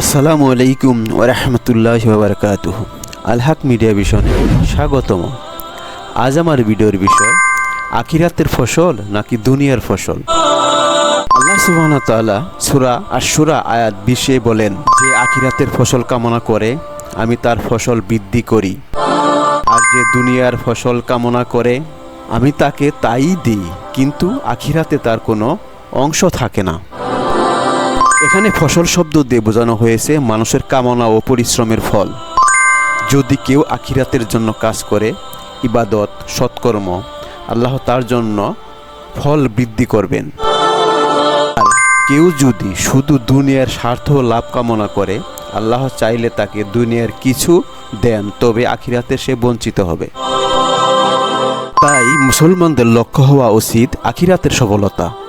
আসসালামু আলাইকুম ওরহমতুল্লাহ বারকাতুহ আলহাক মিডিয়া ভিশনে স্বাগতম। আজ আমার ভিডিওর বিষয়, আখিরাতের ফসল নাকি দুনিয়ার ফসল? আল্লাহ তাআলা সুরা আর সুরা আয়াত বিশে বলেন, যে আখিরাতের ফসল কামনা করে, আমি তার ফসল বৃদ্ধি করি। আর যে দুনিয়ার ফসল কামনা করে, আমি তাকে তাই দিই। কিন্তু আখিরাতে তার কোনো অংশ থাকে না। এখানে ফসল শব্দ দিয়ে বোঝানো হয়েছে মানুষের কামনা ও পরিশ্রমের ফল। যদি কেউ আখিরাতের জন্য কাজ করে, ইবাদত, সৎকর্ম, আল্লাহ তার জন্য ফল বৃদ্ধি করবেন। আর কেউ যদি শুধু দুনিয়ার স্বার্থ লাভ কামনা করে, আল্লাহ চাইলে তাকে দুনিয়ার কিছু দেন, তবে আখিরাতে সে বঞ্চিত হবে। তাই মুসলমানদের লক্ষ্য হওয়া উচিত আখিরাতের সফলতা।